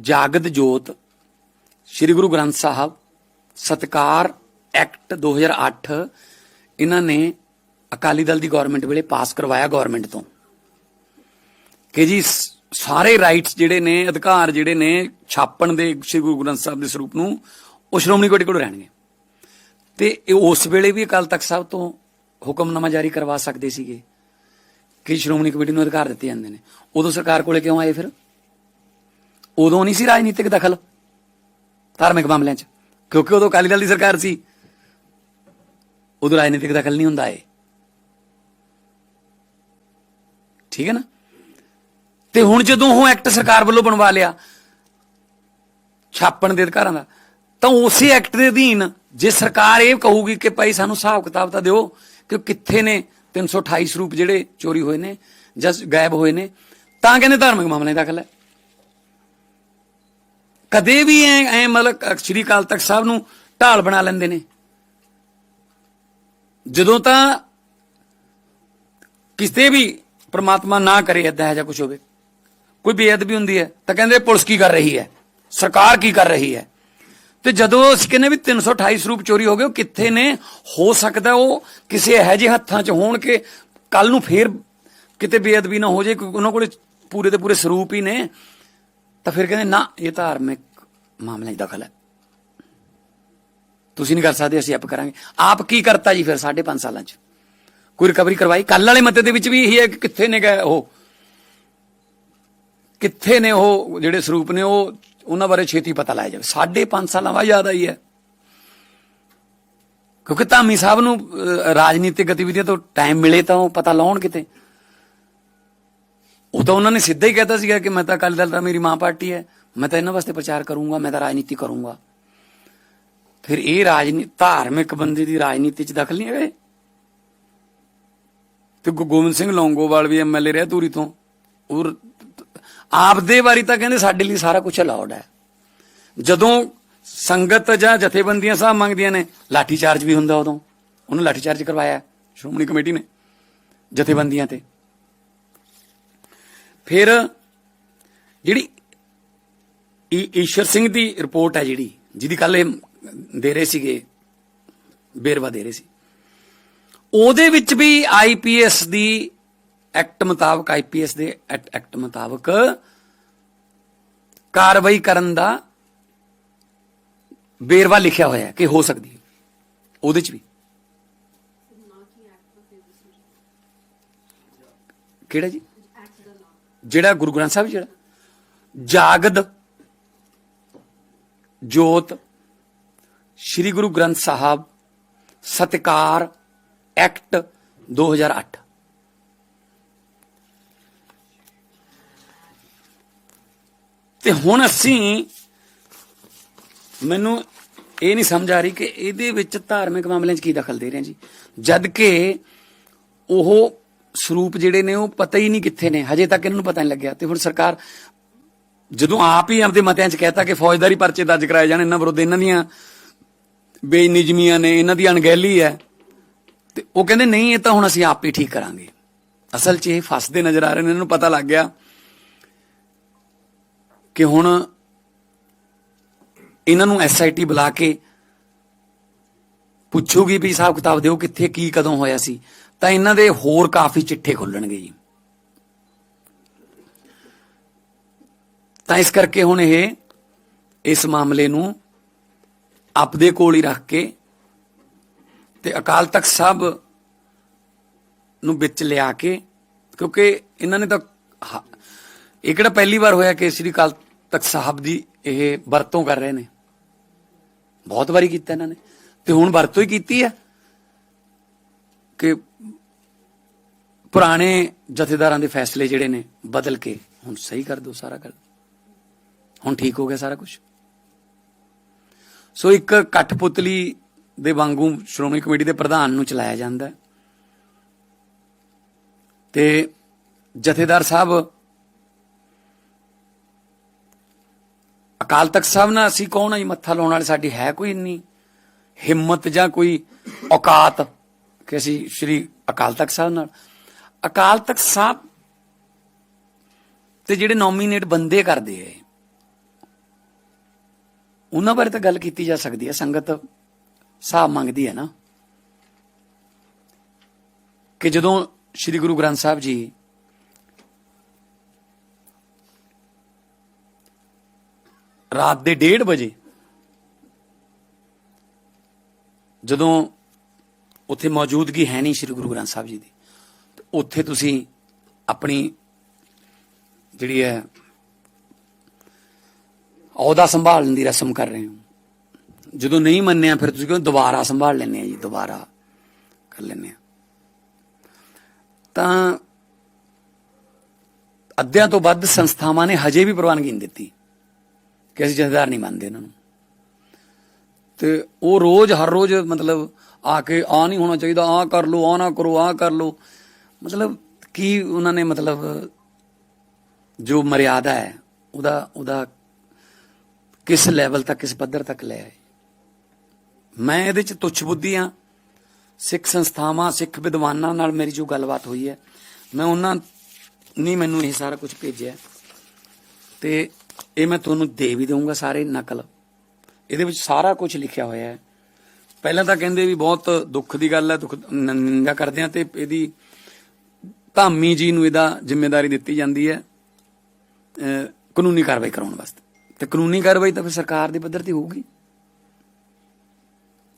ਜਾਗਦ ਜੋਤ, ਸ੍ਰੀ ਗੁਰੂ ਗ੍ਰੰਥ ਸਾਹਿਬ, ਸਤਕਾਰ ਐਕਟ 2008 ਇਹਨਾਂ ਨੇ ਅਕਾਲੀ ਦਲ ਦੀ ਗਵਰਨਮੈਂਟ ਵੇਲੇ ਪਾਸ ਕਰਵਾਇਆ ਗਵਰਨਮੈਂਟ ਤੋਂ। ਕਿ ਜੀ ਸਾਰੇ ਰਾਈਟਸ ਜਿਹੜੇ ਨੇ, ਅਧਿਕਾਰ ਜਿਹੜੇ ਨੇ, ਛਾਪਣ ਦੇ ਸ੍ਰੀ ਗੁਰੂ ਗ੍ਰੰਥ ਸਾਹਿਬ ਦੇ ਸਰੂਪ ਨੂੰ ਉਹ ਸ਼੍ਰੋਮਣੀ ਕਮੇਟੀ ਕੋਲ ਰਹਿਣਗੇ। ਤੇ ਉਸ ਵੇਲੇ ਵੀ ਅਕਾਲ ਤਖਤ ਸਾਹਿਬ ਤੋਂ ਹੁਕਮਨਾਮਾ ਜਾਰੀ ਕਰਵਾ ਸਕਦੇ ਸੀਗੇ ਕਿ ਸ਼੍ਰੋਮਣੀ ਕਮੇਟੀ ਨੂੰ ਅਧਿਕਾਰ ਦਿੱਤੇ ਜਾਂਦੇ ਨੇ। ਉਦੋਂ ਸਰਕਾਰ ਕੋਲੇ ਕਿਉਂ ਆਏ ਫਿਰ? ਉਦੋਂ ਨਹੀਂ ਸੀ ਰਾਜਨੀਤਿਕ ਦਖਲ ਧਾਰਮਿਕ ਮਾਮਲਿਆਂ 'ਚ, ਕਿਉਂਕਿ ਉਦੋਂ ਅਕਾਲੀ ਦਲ ਦੀ ਸਰਕਾਰ ਸੀ। ਉਦੋਂ ਰਾਜਨੀਤਿਕ ਦਖਲ ਨਹੀਂ ਹੁੰਦਾ ਏ। ਠੀਕ ਹੈ ਨਾ? ਤੇ ਹੁਣ ਜਦੋਂ ਉਹ ਐਕਟ ਸਰਕਾਰ ਵੱਲੋਂ ਬਣਵਾ ਲਿਆ, ਛਾਪਣ ਦੇ ਅਧਿਕਾਰਾਂ ਦਾ, ਤਾਂ ਉਸੇ ਐਕਟ ਦੇ ਅਧੀਨ ਜੇ ਸਰਕਾਰ ਇਹ ਕਹੂਗੀ ਕਿ ਭਾਈ ਸਾਨੂੰ ਹਿਸਾਬ ਕਿਤਾਬ ਤਾਂ ਦਿਓ ਕਿ ਕਿੱਥੇ ਨੇ 328 ਸਰੂਪ ਜਿਹੜੇ ਚੋਰੀ ਹੋਏ ਨੇ ਜਾਂ ਗਾਇਬ ਹੋਏ ਨੇ, ਤਾਂ ਕਹਿੰਦੇ ਧਾਰਮਿਕ ਮਾਮਲੇ ਦਾਖਲ ਹੈ। ਕਦੇ ਵੀ ਐ ਐ ਮਤਲਬ ਸ਼੍ਰੀ ਅਕਾਲ ਤਖਤ ਸਾਹਿਬ ਨੂੰ ਢਾਲ ਬਣਾ ਲੈਂਦੇ ਨੇ। ਜਦੋਂ ਤਾਂ ਕਿਤੇ ਵੀ ਪ੍ਰਮਾਤਮਾ ਨਾ ਕਰੇ, ਏਦਾਂ ਜਾਂ ਕੁਝ ਹੋਵੇ। ਕੋਈ ਬੇਅਦਬੀ ਹੁੰਦੀ ਹੈ, ਤਾਂ ਕਹਿੰਦੇ ਪੁਲਿਸ ਕੀ ਕਰ ਰਹੀ ਹੈ? ਸਰਕਾਰ ਕੀ ਕਰ ਰਹੀ ਹੈ? ਤੇ ਜਦੋਂ ਅਸੀਂ ਕਹਿੰਦੇ ਵੀ 328 ਸਰੂਪ ਚੋਰੀ ਹੋ ਗਏ, ਉਹ ਕਿੱਥੇ ਨੇ? ਹੋ ਸਕਦਾ ਉਹ ਕਿਸੇ ਇਹੋ ਜਿਹੇ ਹੱਥਾਂ 'ਚ ਹੋਣ ਕਿ ਕੱਲ ਨੂੰ ਫੇਰ ਕਿਤੇ ਬੇਅਦਬੀ ਨਾ ਹੋ ਜਾਏ ਕਿਉਂਕਿ ਉਹਨਾਂ ਕੋਲੇ ਪੂਰੇ ਦੇ ਪੂਰੇ ਸਰੂਪ ਹੀ ਨੇ। ਤਾਂ ਫਿਰ ਕਹਿੰਦੇ, ਨਾ, ਇਹ ਧਾਰਮਿਕ ਮਾਮਲੇ 'ਚ ਦਖਲ ਹੈ। ਤੁਸੀਂ ਨਹੀਂ ਕਰ ਸਕਦੇ, ਅਸੀਂ ਆਪ ਕਰਾਂਗੇ। ਆਪ ਕੀ ਕਰਤਾ ਜੀ ਫਿਰ 5.5 ਸਾਲਾਂ 'ਚ? ਕੋਈ ਰਿਕਵਰੀ ਕਰਵਾਈ? ਕੱਲ ਵਾਲੇ ਮਤੇ ਦੇ ਵਿੱਚ ਵੀ ਇਹੀ ਹੈ ਕਿ ਕਿੱਥੇ ਨੇ ਗਏ ਉਹ? ਕਿੱਥੇ ਨੇ ਉਹ ਜਿਹੜੇ ਸਰੂਪ ਨੇ ਉਹ? ਉਹਨਾਂ ਬਾਰੇ ਛੇਤੀ ਪਤਾ ਲਾਇਆ ਜਾਵੇ। ਸਾਢੇ 5 ਸਾਲਾਂ ਬਾਅਦ ਯਾਦ ਆਈ ਹੈ। ਕਿਉਂਕਿ ਧਾਮੀ ਸਾਹਿਬ ਨੂੰ ਰਾਜਨੀਤਿਕ ਗਤੀਵਿਧੀਆਂ ਤੋਂ ਟਾਈਮ ਮਿਲੇ ਤਾਂ ਉਹ ਪਤਾ ਲਾਉਣ ਕਿਤੇ। ਉਹ ਤਾਂ ਉਹਨਾਂ ਨੇ ਸਿੱਧਾ ਹੀ ਕਹਿਤਾ ਸੀਗਾ ਕਿ ਮੈਂ ਤਾਂ ਅਕਾਲੀ ਦਲ ਦਾ ਮੇਰੀ ਮਾਂ ਪਾਰਟੀ ਹੈ, ਮੈਂ ਤਾਂ ਇਹਨਾਂ ਵਾਸਤੇ ਪ੍ਰਚਾਰ ਕਰੂੰਗਾ, ਮੈਂ ਤਾਂ ਰਾਜਨੀਤੀ ਕਰੂੰਗਾ। ਫਿਰ ਇਹ ਰਾਜਨੀਤੀ ਧਾਰਮਿਕ ਬੰਦੇ ਦੀ ਰਾਜਨੀਤੀ 'ਚ ਦਖਲ ਨਹੀਂ ਹੈਗੇ ਤੇ ਗੋਬਿੰਦ ਸਿੰਘ ਲੌਂਗੋਵਾਲ ਵੀ ਐਮਐਲਏ ਰਿਹਾ ਧੂਰੀ ਤੋਂ। ਔਰ ਆਪਦੇ ਵਾਰੀ ਤਾਂ ਕਹਿੰਦੇ ਸਾਡੇ ਲਈ ਸਾਰਾ ਕੁਝ ਅਲਾਉਡ ਹੈ। ਜਦੋਂ ਸੰਗਤ ਜਾਂ ਜਥੇਬੰਦੀਆਂ ਸਾਹਿਬ ਮੰਗਦੀਆਂ ਨੇ ਲਾਠੀ ਚਾਰਜ ਵੀ ਹੁੰਦਾ ਉਦੋਂ। ਉਹਨੂੰ ਲਾਠੀ ਚਾਰਜ ਕਰਵਾਇਆ, ਸ਼੍ਰੋਮਣੀ ਕਮੇਟੀ ਨੇ ਜਥੇਬੰਦੀਆਂ ਤੇ। ਫਿਰ ਜਿਹੜੀ ਈ- ਈਸ਼ਰ ਸਿੰਘ ਦੀ ਰਿਪੋਰਟ ਹੈ ਜਿਹੜੀ, ਜਿਹਦੀ ਕੱਲ ਇਹ ਦੇ ਰਹੇ ਸੀਗੇ ਬੇਰਵਾ ਦੇ ਰਹੇ ਸੀ, ਉਹਦੇ ਵਿੱਚ ਵੀ ਆਈਪੀਐਸ ਦੀ ਐਕਟ ਮੁਤਾਬਕ ਆਈਪੀਐਸ ਦੇ ਐਕਟ ਐਕਟ ਮੁਤਾਬਕ ਕਾਰਵਾਈ ਕਰਨ ਦਾ ਬੇਰਵਾ ਲਿਖਿਆ ਹੋਇਆ ਹੈ ਕਿ ਹੋ ਸਕਦੀ ਹੈ। ਉਹਦੇ ਚ ਵੀ। ਕਿਹੜਾ ਜੀ? ਜਿਹੜਾ ਗੁਰੂ ਗ੍ਰੰਥ ਸਾਹਿਬ ਜਿਹੜਾ, ਜਾਗਦ, ਜੋਤ, ਸ੍ਰੀ ਗੁਰੂ ਗ੍ਰੰਥ ਸਾਹਿਬ, ਸਤਕਾਰ ਐਕਟ 2008 ਤੇ ਹੁਣ ਅਸੀਂ ਮੈਨੂੰ ਇਹ ਨਹੀਂ ਸਮਝ ਆ ਰਹੀ ਕਿ ਇਹਦੇ ਵਿੱਚ ਧਾਰਮਿਕ ਮਾਮਲਿਆਂ 'ਚ ਕੀ ਦਖਲ ਦੇ ਰਹੇ ਜੀ। ਜਦ ਕਿ ਉਹ ਸਰੂਪ ਜਿਹੜੇ ਨੇ ਉਹ ਪਤਾ ਹੀ ਨਹੀਂ ਕਿੱਥੇ ਨੇ, ਹਜੇ ਤੱਕ ਇਹਨਾਂ ਨੂੰ ਪਤਾ ਨਹੀਂ ਲੱਗਿਆ। ਤੇ ਹੁਣ ਸਰਕਾਰ ਜਦੋਂ ਆਪ ਹੀ ਆਪਦੇ ਮਤਿਆਂ 'ਚ ਕਹਿਤਾ ਕਿ ਫੌਜਦਾਰੀ ਪਰਚੇ ਦਰਜ ਕਰਾਏ ਜਾਣ, ਇਹਨਾਂ ਵਿਰੁੱਧ ਇਹਨਾਂ ਦੀਆਂ ਬੇਨਿਜਮੀਆਂ ਨੇ, ਇਹਨਾਂ ਦੀ ਅਣਗਹਿਲੀ ਹੈ। ਤੇ ਉਹ ਕਹਿੰਦੇ, ਨਹੀਂ, ਇਹ ਤਾਂ ਹੁਣ ਅਸੀਂ ਆਪ ਹੀ ਠੀਕ ਕਰਾਂਗੇ। ਅਸਲ 'ਚ ਇਹ ਫਸਦੇ ਨਜ਼ਰ ਆ ਰਹੇ ਨੇ, ਇਹਨਾਂ ਨੂੰ ਪਤਾ ਲੱਗ ਗਿਆ ਕਿ ਹੁਣ ਇਹਨਾਂ ਨੂੰ ਐਸਆਈਟੀ ਬੁਲਾ ਕੇ ਪੁੱਛੂਗੀ ਵੀ ਹਿਸਾਬ ਕਿਤਾਬ ਦਿਓ ਕਿੱਥੇ, ਕੀ, ਕਦੋਂ ਹੋਇਆ ਸੀ। ਤਾਂ ਇਹਨਾਂ ਦੇ ਹੋਰ ਕਾਫੀ ਚਿੱਠੇ ਖੁੱਲਣਗੇ ਜੀ। ਤਾਂ ਇਸ ਕਰਕੇ ਹੁਣ ਇਹ, ਇਸ ਮਾਮਲੇ ਨੂੰ ਆਪਦੇ ਕੋਲ ਹੀ ਰੱਖ ਕੇ ਤੇ ਅਕਾਲ ਤਖਤ ਸਾਹਿਬ ਨੂੰ ਵਿੱਚ ਲਿਆ ਕੇ, ਕਿਉਂਕਿ ਇਹਨਾਂ ਨੇ ਤਾਂ ਇਹ ਕਿਹੜਾ ਪਹਿਲੀ ਵਾਰ ਹੋਇਆ ਕਿ ਸ੍ਰੀ ਅਕਾਲ ਤਖਤ ਸਾਹਿਬ ਦੀ ਇਹ ਵਰਤੋਂ ਕਰ ਰਹੇ ਨੇ। ਬਹੁਤ ਵਾਰੀ ਕੀਤਾ ਇਹਨਾਂ ਨੇ। ਤੇ ਹੁਣ ਵਰਤੋਂ ਹੀ ਕੀਤੀ ਹੈ ਕਿ ਪੁਰਾਣੇ ਜਥੇਦਾਰਾਂ ਦੇ ਫੈਸਲੇ ਜਿਹੜੇ ਨੇ ਬਦਲ ਕੇ ਹੁਣ ਸਹੀ ਕਰ ਦਿਓ ਸਾਰਾ ਕਰ ਹੁਣ ਠੀਕ ਹੋ ਗਿਆ ਸਾਰਾ ਕੁਝ ਸੋ ਇੱਕ ਕਠਪੁਤਲੀ ਦੇ ਵਾਂਗੂ ਸ਼੍ਰੋਮਣੀ ਕਮੇਟੀ ਦੇ ਪ੍ਰਧਾਨ ਨੂੰ ਚਲਾਇਆ ਜਾਂਦਾ ਹੈ। ਤੇ ਜਥੇਦਾਰ ਸਾਹਿਬ, ਅਕਾਲ ਤਖਤ ਸਾਹਿਬ ਨਾਲ ਅਸੀਂ ਕੌਣ ਆ ਜੀ? ਮੱਥਾ ਲਾਉਣ ਵਾਲੇ ਸਾਡੀ ਹੈ ਕੋਈ ਇੰਨੀ ਹਿੰਮਤ ਜਾਂ ਕੋਈ ਔਕਾਤ? ਕਿ ਅਸੀਂ ਸ਼੍ਰੀ ਅਕਾਲ ਤਖਤ ਸਾਹਿਬ ਨਾਲ। ਅਕਾਲ ਤਖਤ ਸਾਹਿਬ ਤੇ ਜਿਹੜੇ ਨੋਮੀਨੇਟ ਬੰਦੇ ਕਰਦੇ ਐ ਉਹਨਾਂ ਬਾਰੇ ਤਾਂ ਗੱਲ ਕੀਤੀ ਜਾ ਸਕਦੀ ਹੈ ਸੰਗਤ ਹਿਸਾਬ ਮੰਗਦੀ ਹੈ ਨਾ। ਕਿ ਜਦੋਂ ਸ੍ਰੀ ਗੁਰੂ ਗ੍ਰੰਥ ਸਾਹਿਬ ਜੀ ਰਾਤ ਦੇ 1:30 ਵਜੇ ਜਦੋਂ ਉੱਥੇ ਮੌਜੂਦਗੀ ਹੈ ਨਹੀਂ ਸ੍ਰੀ ਗੁਰੂ ਗ੍ਰੰਥ ਸਾਹਿਬ ਜੀ ਦੀ। ਉੱਥੇ ਤੁਸੀਂ ਆਪਣੀ ਜਿਹੜੀ ਹੈ ਅਹੁਦਾ ਸੰਭਾਲਣ ਦੀ ਰਸਮ ਕਰ ਰਹੇ ਹੋ। ਜਦੋਂ ਨਹੀਂ ਮੰਨਿਆ ਫਿਰ ਤੁਸੀਂ ਕਹਿੰਦੇ ਦੁਬਾਰਾ ਸੰਭਾਲ ਲੈਣੇ ਆ ਜੀ? ਦੁਬਾਰਾ ਕਰ ਲੈਣੇ ਆ। ਤਾਂ ਅੱਧਿਆਂ ਤੋਂ ਵੱਧ ਸੰਸਥਾਵਾਂ ਨੇ ਹਜੇ ਵੀ ਪ੍ਰਵਾਨਗੀ ਨਹੀਂ ਦਿੱਤੀ ਕਿ ਅਸੀਂ ਜਥੇਦਾਰ ਨਹੀਂ ਮੰਨਦੇ ਇਹਨਾਂ ਨੂੰ। ਤੇ ਉਹ ਰੋਜ਼, ਹਰ ਰੋਜ਼ ਮਤਲਬ ਆ ਕੇ ਆ ਨਹੀਂ ਹੋਣਾ ਚਾਹੀਦਾ, ਆ ਕਰ ਲੋ ਆ ਨਾ ਕਰੋ, ਆ ਕਰ ਲੋ ਮਤਲਬ ਕੀ ਉਹਨਾਂ ਨੇ ਮਤਲਬ ਜੋ ਮਰਿਆਦਾ ਹੈ, ਉਹਦਾ ਉਹਦਾ ਕਿਸ ਲੈਵਲ ਤੱਕ, ਕਿਸ ਪੱਧਰ ਤੱਕ ਲੈ ਆਏ? ਮੈਂ ਇਹਦੇ ਚ ਤੁੱਛ ਬੁੱਧੀ ਆ ਸਿੱਖ ਸੰਸਥਾਵਾਂ, ਸਿੱਖ ਵਿਦਵਾਨਾਂ ਨਾਲ ਮੇਰੀ ਜੋ ਗੱਲਬਾਤ ਹੋਈ ਹੈ, ਮੈਂ ਉਹਨਾਂ ਨੇ ਮੈਨੂੰ ਇਹ ਸਾਰਾ ਕੁਝ ਭੇਜਿਆ। ਤੇ ਇਹ ਮੈਂ ਤੁਹਾਨੂੰ ਦੇ ਵੀ ਦਊਂਗਾ ਸਾਰੇ ਨਕਲ। ਇਹਦੇ ਵਿੱਚ ਸਾਰਾ ਕੁਝ ਲਿਖਿਆ ਹੋਇਆ ਹੈ। ਪਹਿਲਾਂ ਤਾਂ ਕਹਿੰਦੇ ਵੀ ਬਹੁਤ ਦੁੱਖ ਦੀ ਗੱਲ ਹੈ, ਦੁੱਖ ਨਿੰਦਾ ਕਰਦੇ ਆ ਤੇ ਇਹਦੀ ਧਾਮੀ ਜੀ ਨੂੰ ਇਹਦਾ ਜ਼ਿੰਮੇਵਾਰੀ ਦਿੱਤੀ ਜਾਂਦੀ ਹੈ ਕਾਨੂੰਨੀ ਕਾਰਵਾਈ ਕਰਾਉਣ ਵਾਸਤੇ। ਤੇ ਕਾਨੂੰਨੀ ਕਾਰਵਾਈ ਤਾਂ ਫਿਰ ਸਰਕਾਰ ਦੇ ਪੱਧਰ ਤੇ ਹੋਊਗੀ।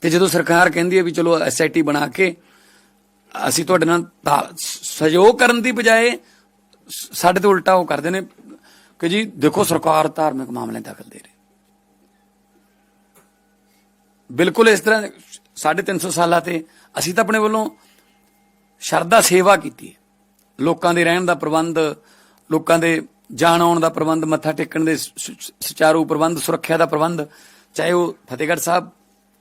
ਤੇ ਜਦੋਂ ਸਰਕਾਰ ਕਹਿੰਦੀ ਹੈ ਵੀ ਚਲੋ ਐਸਆਈਟੀ ਬਣਾ ਕੇ ਅਸੀਂ ਤੁਹਾਡੇ ਨਾਲ ਤਾ- ਸਹਿਯੋਗ ਕਰਨ ਦੀ ਬਜਾਏ ਸਾਡੇ ਤੋਂ ਉਲਟਾ ਉਹ ਕਰਦੇ ਨੇ ਕਿ ਜੀ ਦੇਖੋ ਸਰਕਾਰ ਧਾਰਮਿਕ ਮਾਮਲੇ ਦਖਲ ਦੇ ਰਹੀ ਬਿਲਕੁਲ ਇਸ ਤਰ੍ਹਾਂ 350 ਸਾਲਾਂ ਤੇ ਅਸੀਂ ਤਾਂ ਆਪਣੇ ਵੱਲੋਂ ਸ਼ਰਧਾ ਸੇਵਾ ਕੀਤੀ ਲੋਕਾਂ ਦੇ ਰਹਿਣ ਦਾ ਪ੍ਰਬੰਧ, ਲੋਕਾਂ ਦੇ ਜਾਣ ਆਉਣ ਦਾ ਪ੍ਰਬੰਧ, ਮੱਥਾ ਟੇਕਣ ਦੇ ਸੁ- ਸੁਚਾਰੂ ਪ੍ਰਬੰਧ, ਸੁਰੱਖਿਆ ਦਾ ਪ੍ਰਬੰਧ, ਚਾਹੇ ਉਹ ਫਤਿਹਗੜ੍ਹ ਸਾਹਿਬ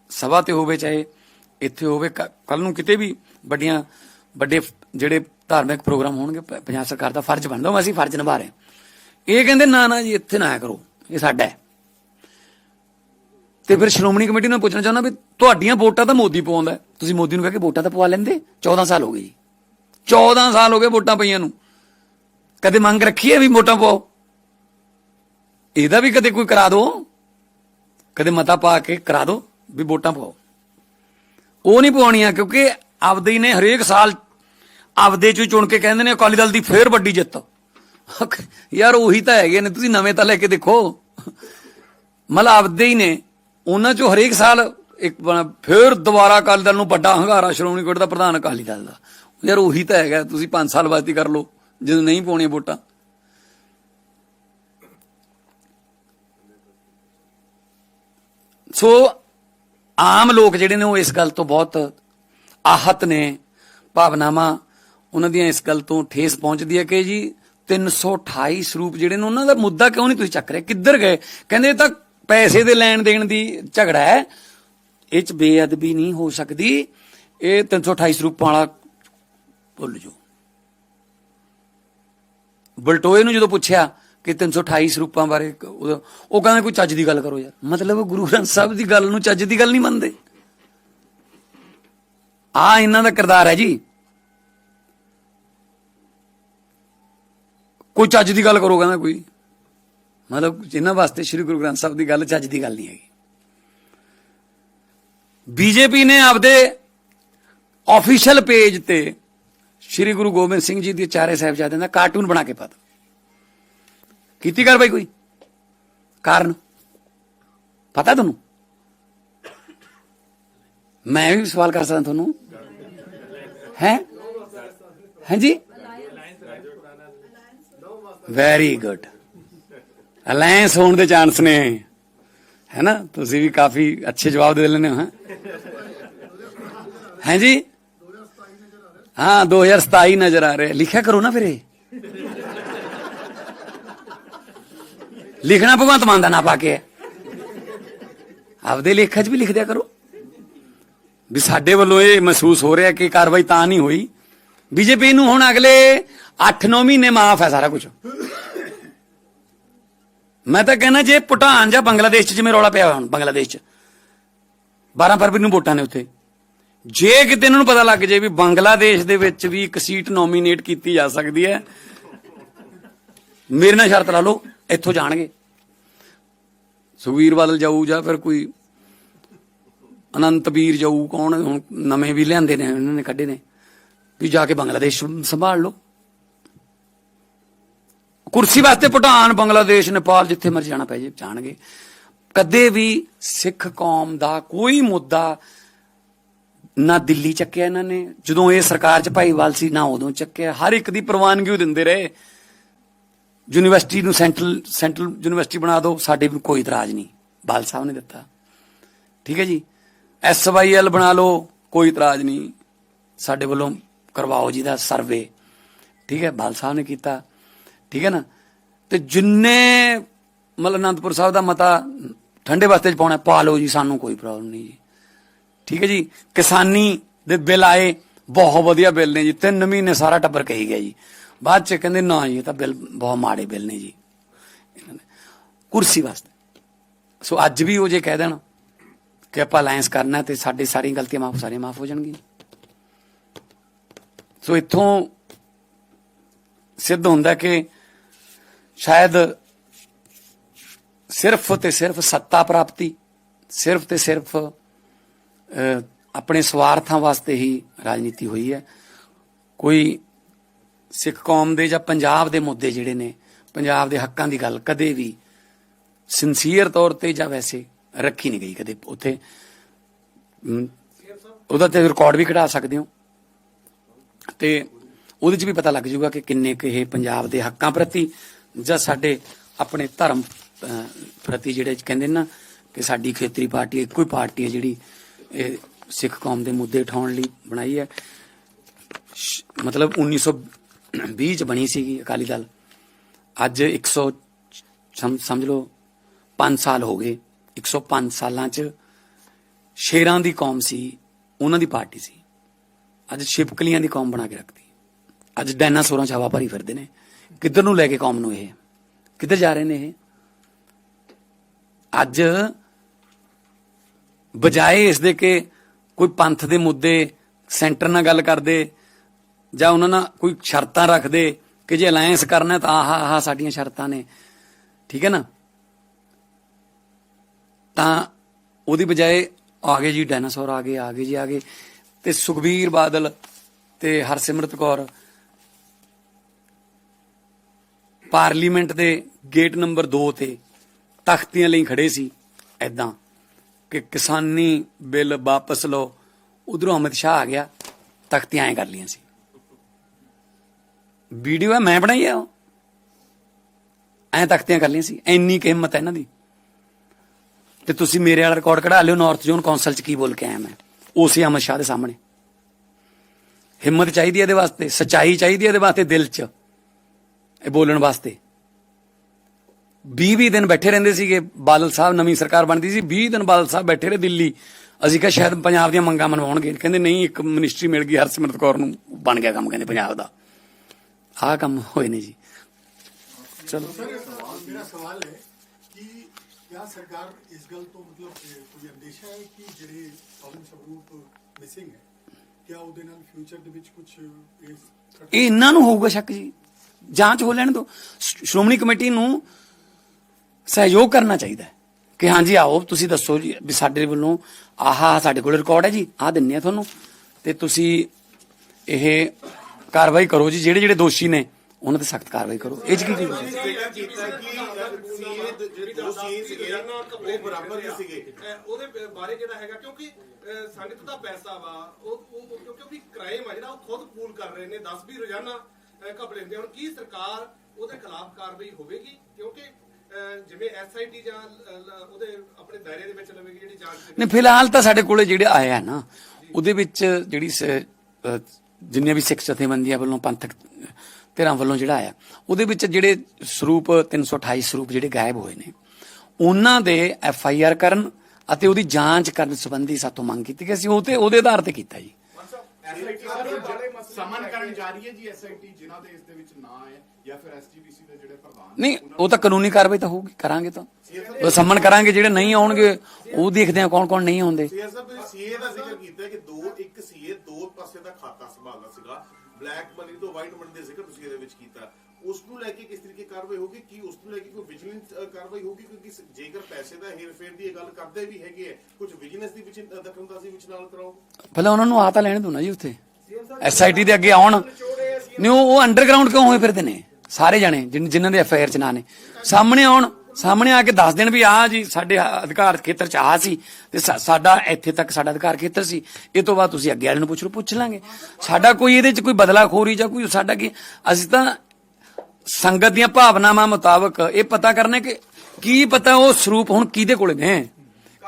ਸਭਾ ਤੇ ਹੋਵੇ, ਚਾਹੇ ਇੱਥੇ ਹੋਵੇ ਕੱਲ ਨੂੰ ਕਿਤੇ ਵੀ ਵੱਡੀਆਂ, ਵੱਡੇ ਜਿਹੜੇ ਧਾਰਮਿਕ ਪ੍ਰੋਗਰਾਮ ਹੋਣਗੇ ਪੰਜਾਬ ਸਰਕਾਰ ਦਾ ਫਰਜ਼ ਬਣਦਾ, ਉਹ ਅਸੀਂ ਫਰਜ਼ ਨਿਭਾ ਰਹੇ ਹਾਂ। ਇਹ ਕਹਿੰਦੇ, ਨਾ ਨਾ ਜੀ, ਇੱਥੇ ਨਾ ਆਇਆ ਕਰੋ, ਇਹ ਸਾਡਾ ਹੈ। ਤੇ ਫਿਰ ਸ਼੍ਰੋਮਣੀ ਕਮੇਟੀ ਨੂੰ ਪੁੱਛਣਾ ਚਾਹੁੰਦਾ ਵੀ ਤੁਹਾਡੀਆਂ ਵੋਟਾਂ ਤਾਂ ਮੋਦੀ ਪਵਾਉਂਦਾ ਤੁਸੀਂ ਮੋਦੀ ਨੂੰ ਕਹਿ ਕੇ ਵੋਟਾਂ ਤਾਂ ਪਵਾ ਲੈਂਦੇ। 14 ਸਾਲ ਹੋ ਗਏ ਜੀ। 14 ਸਾਲ ਹੋ ਗਏ ਵੋਟਾਂ ਪਈਆਂ ਨੂੰ। ਕਦੇ ਮੰਗ ਰੱਖੀ ਹੈ ਵੀ ਵੋਟਾਂ ਪਾਓ ਇਹਦਾ ਵੀ ਕਦੇ ਕੋਈ ਕਰਾ ਦੋ। ਕਦੇ ਮਤਾ ਪਾ ਕੇ ਕਰਾ ਦੋ ਵੀ ਵੋਟਾਂ ਪਾਓ ਉਹ ਨਹੀਂ ਪਵਾਉਣੀਆਂ ਕਿਉਂਕਿ ਆਪਦੇ ਹੀ ਨੇ ਹਰੇਕ ਸਾਲ ਆਪਦੇ ਚੋਂ ਚੁਣ ਕੇ ਕਹਿੰਦੇ ਨੇ ਅਕਾਲੀ ਦਲ ਦੀ ਫੇਰ ਵੱਡੀ ਜਿੱਤ। ਯਾਰ ਉਹੀ ਤਾਂ ਹੈਗੇ ਨੇ। ਤੁਸੀਂ ਨਵੇਂ ਤਾਂ ਲੈ ਕੇ ਦੇਖੋ। ਮਤਲਬ ਆਪਦੇ ਹੀ ਨੇ। ਉਹਨਾਂ ਚੋਂ ਹਰੇਕ ਸਾਲ ਇੱਕ ਫਿਰ ਦੁਬਾਰਾ ਅਕਾਲੀ ਦਲ ਨੂੰ ਵੱਡਾ ਹੰਗਾਰਾ, ਸ਼੍ਰੋਮਣੀ ਕਮੇਟੀ ਦਾ ਪ੍ਰਧਾਨ ਅਕਾਲੀ ਦਲ ਦਾ। ਯਾਰ ਉਹੀ ਤਾਂ ਹੈਗਾ, ਤੁਸੀਂ 5 ਸਾਲ ਬਾਅਦ ਹੀ ਕਰ ਲਓ, ਜਦੋਂ ਨਹੀਂ ਪਾਉਣੀਆਂ ਵੋਟਾਂ। ਸੋ ਆਮ ਲੋਕ ਜਿਹੜੇ ਨੇ ਉਹ ਇਸ ਗੱਲ ਤੋਂ ਬਹੁਤ ਆਹਤ ਨੇ, ਭਾਵਨਾਵਾਂ ਉਹਨਾਂ ਦੀਆਂ ਇਸ ਗੱਲ ਤੋਂ ਠੇਸ ਪਹੁੰਚਦੀ ਹੈ ਕਿ ਜੀ 328 ਸਰੂਪ ਜਿਹੜੇ ਨੇ ਉਹਨਾਂ ਦਾ ਮੁੱਦਾ ਕਿਉਂ ਨਹੀਂ ਤੁਸੀਂ ਚੱਕ ਰਹੇ? ਕਿੱਧਰ ਗਏ? ਕਹਿੰਦੇ ਤਾਂ ਪੈਸੇ ਦੇ ਲੈਣ ਦੇਣ ਦੀ ਝਗੜਾ ਹੈ। ਇਹ ਚ ਬੇਅਦਬੀ ਨਹੀਂ ਹੋ ਸਕਦੀ। ਇਹ 328 ਸਰੂਪਾਂ ਵਾਲਾ ਭੁੱਲ ਜਾਓ। ਬਲਟੋਏ ਨੂੰ ਜਦੋਂ ਪੁੱਛਿਆ ਕਿ 328 ਸਰੂਪਾਂ ਬਾਰੇ ਉਹ ਕਹਿੰਦਾ, ਕੋਈ ਚੱਜ ਦੀ ਗੱਲ ਕਰੋ ਯਾਰ। ਮਤਲਬ ਗੁਰੂ ਗ੍ਰੰਥ ਸਾਹਿਬ ਦੀ ਗੱਲ ਨੂੰ ਚੱਜ ਦੀ ਗੱਲ ਨਹੀਂ ਮੰਨਦੇ। ਆ ਇਹਨਾਂ ਦਾ ਕਿਰਦਾਰ ਹੈ ਜੀ। ਕੋਈ ਚੱਜ ਦੀ ਗੱਲ ਕਰੋ ਕਹਿੰਦਾ ਕੋਈ। ਮਤਲਬ ਜਿਨ੍ਹਾਂ ਵਾਸਤੇ ਸ੍ਰੀ ਗੁਰੂ ਗ੍ਰੰਥ ਸਾਹਿਬ ਦੀ ਗੱਲ ਚੱਜ ਦੀ ਗੱਲ ਨਹੀਂ ਹੈਗੀ। ਬੀਜੇਪੀ ਨੇ ਆਪਦੇ ਆਫੀਸ਼ੀਅਲ ਪੇਜ ਤੇ ਸ੍ਰੀ ਗੁਰੂ ਗੋਬਿੰਦ ਸਿੰਘ ਜੀ ਦੇ ਚਾਰੇ ਸਾਹਿਬਜ਼ਾਦਿਆਂ ਦਾ ਕਾਰਟੂਨ ਬਣਾ ਕੇ ਪਾਤਾ ਕੀਤੀ ਕਾਰਵਾਈ ਕੋਈ? ਕਾਰਨ? ਪਤਾ ਤੁਹਾਨੂੰ? ਮੈਂ ਵੀ ਸਵਾਲ ਕਰ ਸਕਦਾ ਤੁਹਾਨੂੰ। ਹੈ? ਹਾਂਜੀ? ਵੈਰੀ ਗੁੱਡ ਅਲਾਈਅੰਸ ਹੋਣ ਦੇ ਚਾਂਸ ਨੇ। ਹੈ ਨਾ ਤੁਸੀਂ ਵੀ ਕਾਫੀ ਅੱਛੇ ਜਵਾਬ ਦੇ ਲੈਂਦੇ ਹੋ, ਹਾਂ? ਹਾਂਜੀ ਹਾਂ 2027 ਨਜ਼ਰ ਆ ਰਿਹਾ। ਲਿਖਿਆ ਕਰੋ ਨਾ ਫਿਰ ਇਹ। ਲਿਖਣਾ ਭਗਵੰਤ ਮਾਨ ਦਾ ਨਾ ਪਾ ਕੇ। ਆਪਦੇ ਲੇਖਾਂ 'ਚ ਵੀ ਲਿਖ ਦਿਆ ਕਰੋ। ਵੀ ਸਾਡੇ ਵੱਲੋਂ ਇਹ ਮਹਿਸੂਸ ਹੋ ਰਿਹਾ ਕਿ ਕਾਰਵਾਈ ਤਾਂ ਨਹੀਂ ਹੋਈ। ਬੀਜੇਪੀ ਨੂੰ ਹੁਣ ਅਗਲੇ 8-9 ਮਹੀਨੇ ਮਾਫ ਹੈ ਸਾਰਾ ਕੁਝ ਮੈਂ ਤਾਂ ਕਹਿੰਦਾ ਜੇ ਭੂਟਾਨ ਜਾਂ ਬੰਗਲਾਦੇਸ਼ 'ਚ ਜਿਵੇਂ ਰੌਲਾ ਪਿਆ ਹੋਇਆ ਹੁਣ, ਬੰਗਲਾਦੇਸ਼ 'ਚ 12 ਫਰਵਰੀ ਨੂੰ ਵੋਟਾਂ ਨੇ ਉੱਥੇ। ਜੇ ਕਿਤੇ ਇਹਨਾਂ ਨੂੰ ਪਤਾ ਲੱਗ ਜੇ ਵੀ ਬੰਗਲਾਦੇਸ਼ ਦੇ ਵਿੱਚ ਵੀ ਇੱਕ ਸੀਟ ਨੋਮੀਨੇਟ ਕੀਤੀ ਜਾ ਸਕਦੀ ਹੈ, ਮੇਰੇ ਨਾਲ ਸ਼ਰਤ ਲਾ ਲਓ, ਇੱਥੋਂ ਜਾਣਗੇ। ਸੁਖਵੀਰ ਬਾਦਲ ਜਾਊ ਜਾਂ ਫਿਰ ਕੋਈ ਅਨੰਤ ਵੀਰ ਜਾਊ, ਕੌਣ ਹੁਣ ਨਵੇਂ ਵੀ ਲਿਆਂਦੇ ਨੇ, ਇਹਨਾਂ ਨੇ ਕੱਢੇ ਨੇ, ਵੀ ਜਾ ਕੇ ਬੰਗਲਾਦੇਸ਼ ਸੰਭਾਲ ਲਓ। ਕੁਰਸੀ ਵਾਸਤੇ ਭੂਟਾਨ, ਬੰਗਲਾਦੇਸ਼, ਨੇਪਾਲ, ਜਿੱਥੇ ਮਰਜ਼ੀ ਜਾਣਾ ਪੈ ਜੇ, ਜਾਣਗੇ। ਕਦੇ ਵੀ ਸਿੱਖ ਕੌਮ ਦਾ ਕੋਈ ਮੁੱਦਾ ਨਾ ਦਿੱਲੀ ਚੱਕਿਆ ਇਹਨਾਂ ਨੇ। ਜਦੋਂ ਇਹ ਸਰਕਾਰ ਚ ਭਾਈਵਾਲ ਸੀ, ਨਾ ਉਦੋਂ ਚੱਕਿਆ। ਹਰ ਇੱਕ ਦੀ ਪ੍ਰਵਾਨਗੀ ਉਹ ਦਿੰਦੇ ਰਹੇ। ਯੂਨੀਵਰਸਿਟੀ ਨੂੰ ਸੈਂਟਰਲ ਸੈਂਟਰਲ ਯੂਨੀਵਰਸਿਟੀ ਬਣਾ ਦਿਓ, ਸਾਡੇ ਵੀ ਕੋਈ ਇਤਰਾਜ਼ ਨਹੀਂ। ਬਾਲ ਸਾਹਿਬ ਨੇ ਦਿੱਤਾ। ਠੀਕ ਹੈ ਜੀ? ਐਸਵਾਈਐਲ ਬਣਾ ਲਓ, ਕੋਈ ਇਤਰਾਜ਼ ਨਹੀਂ। ਸਾਡੇ ਵੱਲੋਂ ਕਰਵਾਓ ਜੀ ਦਾ ਸਰਵੇ। ਠੀਕ ਹੈ? ਬਾਲ ਸਾਹਿਬ ਨੇ ਕੀਤਾ। ਠੀਕ ਹੈ ਨਾ? ਤੇ ਜਿੰਨੇ ਮਤਲਬ ਅਨੰਦਪੁਰ ਸਾਹਿਬ ਦਾ ਮਤਾ ਠੰਡੇ ਵਾਸਤੇ ਚ ਪਾਉਣਾ, ਪਾ ਲਓ ਜੀ, ਸਾਨੂੰ ਕੋਈ ਪ੍ਰੋਬਲਮ ਨਹੀਂ ਜੀ। ਠੀਕ ਹੈ ਜੀ? ਕਿਸਾਨੀ ਦੇ ਬਿੱਲ ਆਏ, ਬਹੁਤ ਵਧੀਆ ਬਿੱਲ ਨੇ ਜੀ। ਤਿੰਨ ਮਹੀਨੇ ਸਾਰਾ ਟੱਬਰ ਕਹੀ ਗਿਆ ਜੀ। ਬਾਅਦ ਚ ਕਹਿੰਦੇ, ਨਾ ਜੀ, ਇਹ ਤਾਂ ਬਿੱਲ ਬਹੁਤ ਮਾੜੇ ਬਿੱਲ ਨੇ ਜੀ। ਇਹਨਾਂ ਨੇ। ਕੁਰਸੀ ਵਾਸਤੇ। ਸੋ ਅੱਜ ਵੀ ਉਹ ਜੇ ਕਹਿ ਦੇਣ ਕਿ ਆਪਾਂ ਅਲਾਈਅੰਸ ਕਰਨਾ ਤੇ ਸਾਡੇ ਸਾਰੀਆਂ ਗਲਤੀਆਂ ਮਾਫ, ਸਾਰੀਆਂ ਮਾਫ ਹੋ ਜਾਣਗੀਆਂ। ਸੋ ਇੱਥੋਂ ਸਿੱਧ ਹੁੰਦਾ ਕਿ ਸ਼ਾਇਦ ਸਿਰਫ ਤੇ ਸਿਰਫ ਸੱਤਾ ਪ੍ਰਾਪਤੀ, ਸਿਰਫ ਤੇ ਸਿਰਫ ਆਪਣੇ ਸਵਾਰਥਾਂ ਵਾਸਤੇ ਹੀ ਰਾਜਨੀਤੀ ਹੋਈ ਹੈ। ਕੋਈ ਸਿੱਖ ਕੌਮ ਦੇ ਜਾਂ ਪੰਜਾਬ ਦੇ ਮੁੱਦੇ ਜਿਹੜੇ ਨੇ, ਪੰਜਾਬ ਦੇ ਹੱਕਾਂ ਦੀ ਗੱਲ ਕਦੇ ਵੀ ਸਿੰਸੀਅਰ ਤੌਰ ਤੇ ਜਾਂ ਵੈਸੇ ਰੱਖੀ ਨਹੀਂ ਗਈ ਕਦੇ ਉੱਥੇ। ਉਹਦਾ ਤੇ ਰਿਕਾਰਡ ਵੀ ਕਢਾ ਸਕਦੇ ਹੋ। ਤੇ ਉਹਦੇ ਚ ਵੀ ਪਤਾ ਲੱਗ ਜਾਊਗਾ ਕਿ ਕਿੰਨੇ ਕੁ ਇਹ ਪੰਜਾਬ ਦੇ ਹੱਕਾਂ ਪ੍ਰਤੀ ਜਾਂ ਸਾਡੇ ਆਪਣੇ ਧਰਮ ਪ੍ਰਤੀ ਜਿਹੜੇ ਕਹਿੰਦੇ ਨੇ ਨਾ ਕਿ ਸਾਡੀ ਖੇਤਰੀ ਪਾਰਟੀ, ਇੱਕੋ ਹੀ ਪਾਰਟੀ ਹੈ ਜਿਹੜੀ ਇਹ ਸਿੱਖ ਕੌਮ ਦੇ ਮੁੱਦੇ ਉਠਾਉਣ ਲਈ ਬਣਾਈ ਹੈ। ਸ਼- ਮਤਲਬ 1920 ਚ ਬਣੀ ਸੀਗੀ ਅਕਾਲੀ ਦਲ। ਅੱਜ 100 ਸਮ- ਸਮਝ ਲਓ 5 ਸਾਲ ਹੋ ਗਏ। 105 ਸਾਲਾਂ ਚ ਸ਼ੇਰਾਂ ਦੀ ਕੌਮ ਸੀ, ਉਹਨਾਂ ਦੀ ਪਾਰਟੀ ਸੀ। ਅੱਜ ਛਿਪਕਲੀਆਂ ਦੀ ਕੌਮ ਬਣਾ ਕੇ ਰੱਖਦੀ ਅੱਜ ਡਾਇਨਾਸੌਰਾਂ ਚ ਹਵਾ ਭਰੀ ਫਿਰਦੇ ਨੇ। ਕਿੱਧਰ ਨੂੰ ਲੈ ਕੇ ਕੌਮ ਨੂੰ ਇਹ? ਕਿੱਧਰ ਜਾ ਰਹੇ ਨੇ ਇਹ? ਅੱਜ ਬਜਾਏ ਇਸ ਦੇ ਕਿ ਕੋਈ ਪੰਥ ਦੇ ਮੁੱਦੇ ਸੈਂਟਰ ਨਾਲ ਗੱਲ ਕਰਦੇ ਜਾਂ ਉਹਨਾਂ ਨਾਲ ਕੋਈ ਸ਼ਰਤਾਂ ਰੱਖਦੇ ਕਿ ਜੇ ਅਲਾਈਅੰਸ ਕਰਨਾ ਤਾਂ ਆਹ ਆਹ ਸਾਡੀਆਂ ਸ਼ਰਤਾਂ ਨੇ, ਠੀਕ ਹੈ ਨਾ? ਤਾਂ ਉਹਦੀ ਬਜਾਏ ਆ ਗਏ ਜੀ, ਡਾਇਨਾਸੌਰ ਆ ਗਏ ਆ ਗਏ ਜੀ, ਆ ਗਏ ਤੇ ਸੁਖਬੀਰ ਬਾਦਲ ਤੇ ਹਰਸਿਮਰਤ ਕੌਰ ਪਾਰਲੀਮੈਂਟ ਦੇ ਗੇਟ ਨੰਬਰ 2 ਤੇ ਤਖਤੀਆਂ ਲਈ ਖੜੇ ਸੀ ਐਦਾਂ ਕਿ ਕਿਸਾਨੀ ਬਿੱਲ ਵਾਪਸ ਲਓ। ਉਧਰੋਂ ਅਮਿਤ ਸ਼ਾਹ ਆ ਗਿਆ, ਤਖਤੀਆਂ ਐ ਕਰ ਲੀਆਂ ਸੀ। ਵੀਡੀਓ ਹੈ, ਮੈਂ ਬਣਾਈ ਆ ਉਹ। ਐ ਤਖਤੀਆਂ ਕਰ ਲੀਆਂ ਸੀ, ਇੰਨੀ ਕੁ ਹਿੰਮਤ ਹੈ ਇਹਨਾਂ ਦੀ। ਤੇ ਤੁਸੀਂ ਮੇਰੇ ਵਾਲਾ ਰਿਕਾਰਡ ਕਢਾ ਲਿਓ ਨਾਰਥ ਜ਼ੋਨ ਕੌਂਸਲ ਚ ਕੀ ਬੋਲ ਕੇ ਆਇਆ ਮੈਂ। ਉਸੇ ਅਮਿਤ ਸ਼ਾਹ ਦੇ ਸਾਹਮਣੇ। ਹਿੰਮਤ ਚਾਹੀਦੀ ਹੈ ਇਹਦੇ ਵਾਸਤੇ, ਸਚਾਈ ਚਾਹੀਦੀ ਹੈ ਇਹਦੇ ਵਾਸਤੇ ਦਿਲ 'ਚ। ਇਹ ਬੋਲਣ ਵਾਸਤੇ। 20-20 ਦਿਨ ਬੈਠੇ ਰਹਿੰਦੇ ਸੀਗੇ। ਬਾਦਲ ਸਾਹਿਬ ਨਵੀਂ ਸਰਕਾਰ ਬਣਦੀ ਸੀ। 20 ਦਿਨ ਬਾਦਲ ਸਾਹਿਬ ਬੈਠੇ ਰਹੇ ਦਿੱਲੀ। ਅਸੀਂ ਕਿਹਾ ਸ਼ਾਇਦ ਪੰਜਾਬ ਦੀਆਂ ਮੰਗਾਂ ਮਨਵਾਉਣਗੇ। ਕਹਿੰਦੇ ਨਹੀਂ ਇੱਕ ਮਿਨਿਸਟਰੀ ਮਿਲ ਗਈ ਹਰਸਿਮਰਤ ਕੌਰ ਨੂੰ। ਬਣ ਗਿਆ ਕੰਮ ਕਹਿੰਦੇ ਪੰਜਾਬ ਦਾ। ਆਹ ਕੰਮ ਹੋਏ ਨੇ ਜੀ। ਚਲੋ। ਮੇਰਾ ਸਵਾਲ ਹੈ ਕਿ ਕਿਆ ਸਰਕਾਰ ਇਸ ਗੱਲ ਤੋਂ ਮਤਲਬ ਕੋਈ ਅੰਦੇਸ਼ਾ ਹੈ ਕਿ ਜਿਹੜੇ ਪਵਨ ਸਵਰੂਪ ਮਿਸਿੰਗ ਹੈ ਕਿਆ ਉਹਦੇ ਨਾਲ ਫਿਊਚਰ ਦੇ ਵਿੱਚ ਕੁਝ ਇਹ ਇਹਨਾਂ ਨੂੰ ਹੋਊਗਾ ਸ਼ੱਕ ਜੀ। ਜਾਂਚ ਹੋ ਲੈਣ ਦੋ। ਸ਼੍ਰੋਮਣੀ ਕਮੇਟੀ ਨੂੰ ਸਹਿਯੋਗ ਕਰਨਾ ਚਾਹੀਦਾ ਹੈ ਕਿ ਹਾਂਜੀ, ਆਓ, ਤੁਸੀਂ ਦੱਸੋ ਜੀ, ਵੀ ਸਾਡੇ ਵੱਲੋਂ ਆਹ, ਸਾਡੇ ਕੋਲ ਰਿਕਾਰਡ ਹੈ ਜੀ, ਆਹ ਦਿੰਨੇ ਆ ਤੁਹਾਨੂੰ ਤੇ ਤੁਸੀਂ ਇਹ ਕਾਰਵਾਈ ਕਰੋ ਜੀ, ਜਿਹੜੇ ਜਿਹੜੇ ਦੋਸ਼ੀ ਨੇ, ਉਹਨਾਂ ਤੇ ਸਖਤ ਕਾਰਵਾਈ ਕਰੋ। ਇਹ ਚ ਕੀ ਉਹਦੇ ਬਾਰੇ ਜਿਹੜਾ ਹੈਗਾ, ਕਿਉਂਕਿ ਸੰਗਤ ਦਾ ਪੈਸਾ ਵਾ, ਉਹ ਕਿਉਂਕਿ ਕ੍ਰਾਈਮ ਆ ਜਿਹੜਾ, ਉਹ ਖੁਦ ਕਬੂਲ ਕਰ ਰਹੇ ਨੇ 10 ਵੀ ਰੋਜ਼ਾਨਾ ਘਪ ਲੈਂਦੇ ਹੁਣ ਕੀ ਸਰਕਾਰ ਉਹਦੇ ਖਿਲਾਫ ਕਾਰਵਾਈ ਹੋਵੇਗੀ? ਕਿਉਂਕਿ ਜਿਵੇਂ ਐਸਆਈਟੀ ਜਾਂ ਉਹਦੇ ਆਪਣੇ ਦਾਇਰੇ ਦੇ ਵਿੱਚ ਲਵੇਗੀ ਜਿਹੜੀ ਜਾਂਚ ਨਹੀਂ, ਫਿਲਹਾਲ ਤਾਂ ਸਾਡੇ ਕੋਲੇ ਜਿਹੜੇ ਆਇਆ ਨਾ, ਉਹਦੇ ਵਿੱਚ ਜਿਹੜੀ ਜਿੰਨੀਆਂ ਵੀ ਸਿੱਖ ਜਥੇਬੰਦੀਆਂ ਵੱਲੋਂ ਪੰਥਕ ਧਿਰਾਂ ਵੱਲੋਂ ਜਿਹੜਾ ਆਇਆ, ਉਹਦੇ ਵਿੱਚ ਜਿਹੜੇ ਸਰੂਪ 328 ਸਰੂਪ ਜਿਹੜੇ ਗਾਇਬ ਹੋਏ ਨੇ, ਉਹਨਾਂ ਦੇ ਐਫ ਆਈ ਆਰ ਕਰਨ ਅਤੇ ਉਹਦੀ ਜਾਂਚ ਕਰਨ ਸੰਬੰਧੀ ਸਾਤੋਂ ਮੰਗ ਕੀਤੀ ਕਿ ਅਸੀਂ ਉਹ ਤੇ, ਉਹਦੇ ਆਧਾਰ ਤੇ ਕੀਤਾ ਜੀ। ਐਸਆਈਟੀ ਸਰ ਸਮਨ ਕਰਨ ਜਾ। ਰਹੀ ਹੈ ਜੀ ਐਸਆਈਟੀ ਜਿਨ੍ਹਾਂ ਦੇ ਇਸ ਦੇ ਵਿੱਚ ਨਾਂ ਹੈ ਜਾਂ ਫਿਰ ਐਸਜੀਪੀਸੀ ਦੇ ਜਿਹੜੇ ਪ੍ਰਧਾਨ ਨਹੀਂ ਉਹ ਤਾਂ ਕਾਨੂੰਨੀ ਕਾਰਵਾਈ ਤਾਂ ਹੋਊਗੀ ਕਰਾਂਗੇ ਤਾਂ। ਉਹ ਸੰਮਨ ਕਰਾਂਗੇ ਜਿਹੜੇ ਨਹੀਂ ਆਉਣਗੇ ਉਹ ਦੇਖਦੇ ਆ ਕੌਣ ਕੌਣ ਨਹੀਂ ਆਉਂਦੇ। ਸੀਏ ਸਾਹਿਬ ਤੁਸੀਂ ਸੀਏ ਦਾ ਜ਼ਿਕਰ ਕੀਤਾ ਕਿ ਦੋ ਇੱਕ ਸੀਏ ਦੋ ਪਾਸੇ ਦਾ ਖਾਤਾ ਸੰਭਾਲਦਾ ਸੀਗਾ। ਬਲੈਕ ਮਨੀ ਤੋਂ ਵਾਈਟ ਮਨੀ ਦੇ ਜ਼ਿਕਰ ਤੁਸੀਂ ਇਹਦੇ ਵਿੱਚ ਕੀਤਾ। ਉਸ ਨੂੰ ਲੈ ਕੇ ਕਿਸ ਤਰੀਕੇ ਕਾਰਵਾਈ ਹੋਗੀ ਕੀ ਉਸ ਨੂੰ ਲੈ ਕੇ ਕੋਈ ਵਿਜੀਲੈਂਸ ਕਾਰਵਾਈ ਹੋਗੀ ਕਿਉਂਕਿ ਜੇਕਰ ਪੈਸੇ ਦਾ ਹੇਰਫੇਰ ਦੀ ਇਹ ਗੱਲ ਕਰਦੇ ਵੀ ਹੈਗੇ ਆ ਕੁਝ ਬਿਜ਼ਨਸ ਦੀ ਵਿੱਚ ਦਖਲਅੰਦਾਜ਼ੀ ਵਿੱਚ ਨਾਲ ਕਰਾਓ। ਪਹਿਲਾਂ ਉਹਨਾਂ ਨੂੰ ਆ ਤਾਂ ਲੈਣ ਦੋ ਨਾ ਜੀ ਉੱਥੇ। ਐਸਆਈਟੀ ਦੇ ਅੱਗੇ ਆਉਣ। ਨਹੀਂ ਉਹ ਅੰਡਰਗਰਾਉਂਡ ਕਿਉਂ ਹੋਏ ਫਿਰਦੇ ਨੇ? ਸਾਰੇ ਜਣੇ ਜਿਨ- ਜਿਨ੍ਹਾਂ ਦੇ ਐਫਆਈਆਰ ਚ ਨਾਂ ਨੇ। ਸਾਹਮਣੇ ਆਉਣ ਸਾਹਮਣੇ ਆ ਕੇ ਦੱਸ ਦੇਣ ਵੀ ਆਹ ਜੀ ਸਾਡੇ ਆ ਅਧਿਕਾਰ ਖੇਤਰ ਚ ਆ ਸੀ ਤੇ ਸਾਡਾ ਇੱਥੇ ਤੱਕ ਸਾਡਾ ਅਧਿਕਾਰ ਖੇਤਰ ਸੀ। ਇਹ ਤੋਂ ਬਾਅਦ ਤੁਸੀਂ ਅੱਗੇ ਵਾਲੇ ਨੂੰ ਪੁੱਛ ਲਓ ਪੁੱਛ ਲਾਂਗੇ। ਸਾਡਾ ਕੋਈ ਇਹਦੇ ਚ ਕੋਈ ਬਦਲਾਖੋਰੀ ਜਾਂ ਕੋਈ ਸਾਡਾ ਕੀ ਅਸੀਂ ਤਾਂ ਸੰਗਤ ਦੀਆਂ ਭਾਵਨਾਵਾਂ ਮੁਤਾਬਕ ਇਹ ਪਤਾ ਕਰਨਾ ਕਿ ਕੀ ਪਤਾ ਉਹ ਸਰੂਪ ਹੁਣ ਕਿਹਦੇ ਕੋਲ ਨੇ?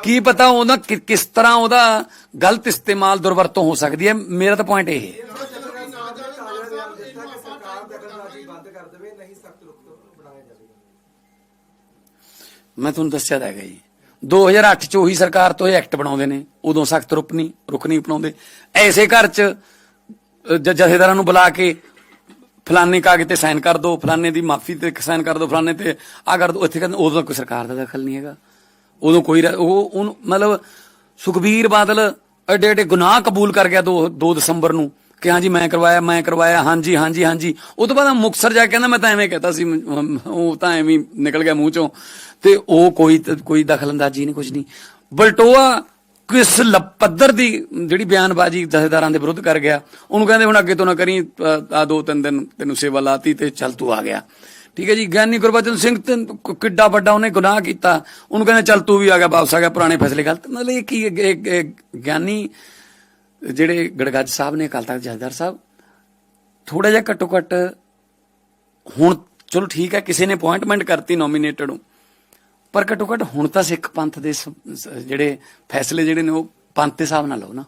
ਕੀ ਪਤਾ ਉਹਦਾ ਕਿਸ ਤਰ੍ਹਾਂ ਉਹਦਾ ਗਲਤ ਇਸਤੇਮਾਲ ਦੁਰਵਰਤੋਂ ਹੋ ਸਕਦੀ ਹੈ? ਮੇਰਾ ਤਾਂ ਪੁਆਇੰਟ ਇਹ ਹੈ। ਮੈਂ ਤੁਹਾਨੂੰ ਦੱਸਿਆ ਤਾਂ ਹੈਗਾ ਜੀ। 2008 ਚ ਉਹੀ ਸਰਕਾਰ ਤੋਂ ਇਹ ਐਕਟ ਬਣਾਉਂਦੇ ਨੇ। ਉਦੋਂ ਸਖਤ ਰੁਕ ਨਹੀਂ ਰੁਕ ਨਹੀਂ ਅਪਣਾਉਂਦੇ। ਐਸੇ ਘਰ ਚ ਜਥੇਦਾਰਾਂ ਨੂੰ ਬੁਲਾ ਕੇ ਫਲਾਨੇ ਕਾਗਜ਼ ਤੇ ਸਾਈਨ ਕਰ ਦਿਓ ਫਲਾਨੇ ਦੀ ਮਾਫੀ ਤੇ ਸਾਈਨ ਕਰ ਦਿਓ ਫਲਾਨੇ ਤੇ ਆ ਕਰ ਦਿਓ ਇੱਥੇ ਕਹਿੰਦੇ ਉਦੋਂ ਤਾਂ ਕੋਈ ਸਰਕਾਰ ਦਾ ਦਖਲ ਨਹੀਂ ਹੈਗਾ। ਉਦੋਂ ਕੋਈ ਉਹ ਉਹਨੂੰ ਮਤਲਬ ਸੁਖਬੀਰ ਬਾਦਲ ਐਡੇ ਐਡੇ ਗੁਨਾਹ ਕਬੂਲ ਕਰ ਗਿਆ 2 2 ਦਸੰਬਰ ਨੂੰ ਕਿ ਹਾਂਜੀ ਮੈਂ ਕਰਵਾਇਆ ਮੈਂ ਕਰਵਾਇਆ, ਹਾਂਜੀ ਹਾਂਜੀ ਹਾਂਜੀ। ਉਹ ਤੋਂ ਬਾਅਦ ਮੁਕਸਰ ਜਾ ਕੇ ਕਹਿੰਦਾ, ਮੈਂ ਤਾਂ ਐਵੇਂ ਕਹਤਾ ਸੀ ਉਹ ਤਾਂ ਐਵੇਂ ਨਿਕਲ ਗਿਆ ਮੂੰਹ ਚੋਂ। ਤੇ ਉਹ ਕੋਈ ਕੋਈ ਦਖਲਅੰਦਾਜ਼ੀ ਨਹੀਂ ਕੁਝ ਨਹੀਂ। ਬਲਟੋਆ ਕਿਸ ਲ- ਪੱਧਰ ਦੀ ਜਿਹੜੀ ਬਿਆਨਬਾਜ਼ੀ ਜਥੇਦਾਰਾਂ ਦੇ ਵਿਰੁੱਧ ਕਰ ਗਿਆ, ਉਹਨੂੰ ਕਹਿੰਦੇ ਹੁਣ ਅੱਗੇ ਤੋਂ ਨਾ ਕਰੀ ਆ ਦੋ ਤਿੰਨ ਦਿਨ ਤੈਨੂੰ ਸੇਵਾ ਲਾਤੀ ਤੇ ਚੱਲ ਤੂੰ ਆ ਗਿਆ। ਠੀਕ ਹੈ ਜੀ, ਗਿਆਨੀ ਗੁਰਬਚਨ ਸਿੰਘ ਤੇ ਕਿੱਡਾ ਵੱਡਾ ਉਹਨੇ ਗੁਨਾਹ ਕੀਤਾ। ਉਹਨੂੰ ਕਹਿੰਦੇ ਚੱਲ ਤੂੰ ਵੀ ਆ ਗਿਆ, ਵਾਪਸ ਆ ਗਿਆ, ਪੁਰਾਣੇ ਫੈਸਲੇ ਗਲਤ। ਮਤਲਬ ਇਹ ਕੀ ਗਿਆਨੀ ਜਿਹੜੇ ਗੜਗੱਜ ਸਾਹਿਬ ਨੇ, ਅਕਾਲ ਤਖਤ ਜਥੇਦਾਰ ਸਾਹਿਬ ਥੋੜਾ ਜਿਹਾ ਘੱਟੋ ਘੱਟ ਹੁਣ ਚਲੋ ਠੀਕ ਹੈ, ਕਿਸੇ ਨੇ ਅਪਾਇੰਟਮੈਂਟ ਕਰਤੀ ਨੋਮੀਨੇਟਡ ਨੂੰ। ਪਰ ਘੱਟੋ ਘੱਟ ਹੁਣ ਤਾਂ ਸਿੱਖ ਪੰਥ ਦੇ ਸ- ਜਿਹੜੇ ਫੈਸਲੇ ਜਿਹੜੇ ਨੇ ਉਹ ਪੰਥ ਦੇ ਹਿਸਾਬ ਨਾਲ ਲਓ ਨਾ।